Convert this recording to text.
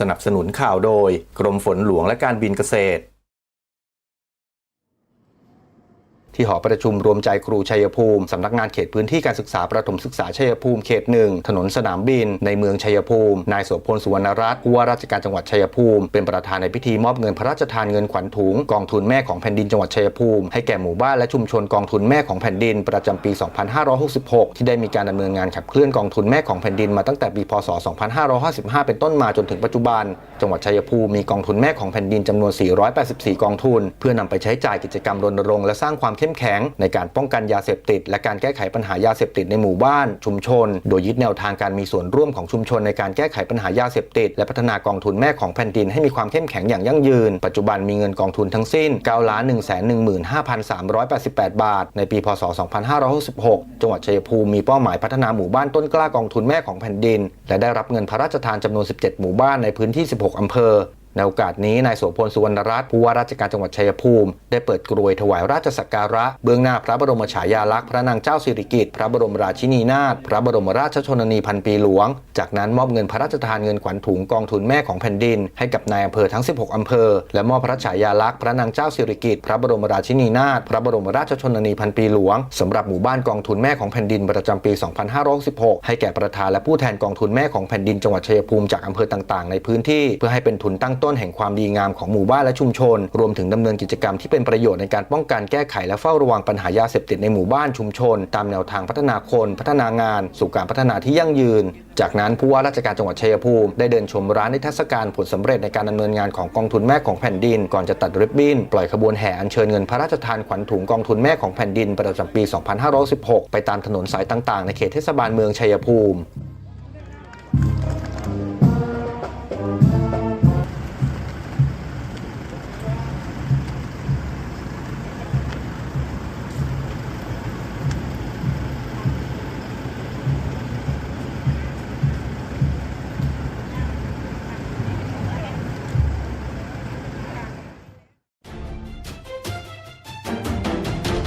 สนับสนุนข่าวโดย กรมฝนหลวงและการบินเกษตร ที่หอประชุมรวมใจครูชัยภูมิสำนักงานเขตพื้นที่การศึกษาประถมศึกษาชัยภูมิเขตหนึ่งถนนสนามบิน ในเมืองชัยภูมิ นายโสพลสุวรรณรัตน์ผู้ว่าราชการจังหวัดชัยภูมิ เป็นประธานในพิธีมอบเงินพระราชทานเงินขวัญถุงกองทุนแม่ของแผ่นดินจังหวัดชัยภูมิให้แก่หมู่บ้านและชุมชนกองทุนแม่ของแผ่นดินประจำปี 2566 ที่ได้มีการดำเนินงานขับเคลื่อนกองทุนแม่ของแผ่นดินมาตั้งแต่ปีพศ 2555 เป็นต้นมาจนถึงปัจจุบัน จังหวัดชัยภูมิมีกองทุนแม่ของแผ่นดินจำนวน 484 กองทุน เพื่อนำไปใช้จ่ายกิจกรรมรณรงค์และสร้างความเข้มแข็ง ในการป้องกันยาเสพติด และการแก้ไขปัญหายาเสพติดในหมู่บ้านชุมชน โดยยึดแนวทางการมีส่วนร่วมของชุมชนในการแก้ไขปัญหายาเสพติด และพัฒนากองทุนแม่ของแผ่นดินให้มีความเข้มแข็งอย่างยั่งยืน ปัจจุบันมีเงินกองทุนทั้งสิ้น9 1 1 5 3 8 8 บาท ในปี พศ 2566 จังหวัดชัยภูมิมีเป้าหมายพัฒนาหมู่บ้านต้นกล้ากองทุนแม่ของแผ่นดิน และได้รับเงินพระราชทานจำนวน 17 หมู่บ้านในพื้นที่ 16 อำเภอ ในโอกาสนี้นายโสพลสุวรรณรัตน์ผู้ว่าราชการจังหวัดชัยภูมิ ได้เปิดกรวยถวายราชสักการะ เบื้องหน้าพระบรมฉายาลักษณ์พระนางเจ้าสิริกิติ์พระบรมราชินีนาถพระบรมราชชนนีพันปีหลวง จากนั้นมอบเงินพระราชทานเงินขวัญถุงกองทุนแม่ของแผ่นดิน ให้กับนายอำเภอทั้ง 16 อำเภอ และมอบพระฉายาลักษณ์พระนางเจ้าสิริกิติ์พระบรมราชินีนาถพระบรมราชชนนีพันปีหลวงสำหรับหมู่บ้านกองทุนแม่ของแผ่นดินประจำปี 2566 ให้แก่ประธานและผู้แทนกองทุนแม่ของแผ่นดินจังหวัดชัยภูมิจากอำเภอต่างๆ ในพื้นที่เพื่อให้เป็นทุนตั้งต้น้นแห่งความดีงามของหมู่บ้านและชุมชน รวมถึงดำเนินกิจกรรมที่เป็นประโยชน์ในการป้องกันแก้ไขและเฝ้าระวังปัญหายาเสพติดในหมู่บ้านชุมชน ตามแนวทางพัฒนาคนพัฒนางาน สู่การพัฒนาที่ยั่งยืน จากนั้นผู้ว่าราชการจังหวัดชัยภูมิได้เดินชมร้านนิทรรศการผลสำเร็จในการดำเนินงานของกองทุนแม่ของแผ่นดิน ก่อนจะตัดริบบิ้นปล่อยขบวนแห่อัญเชิญเงินพระราชทานขวัญถุงกองทุนแม่ของแผ่นดินประจำปี 2516 ไปตามถนนสายต่างๆ ในเขตเทศบาลเมืองชัยภูมิ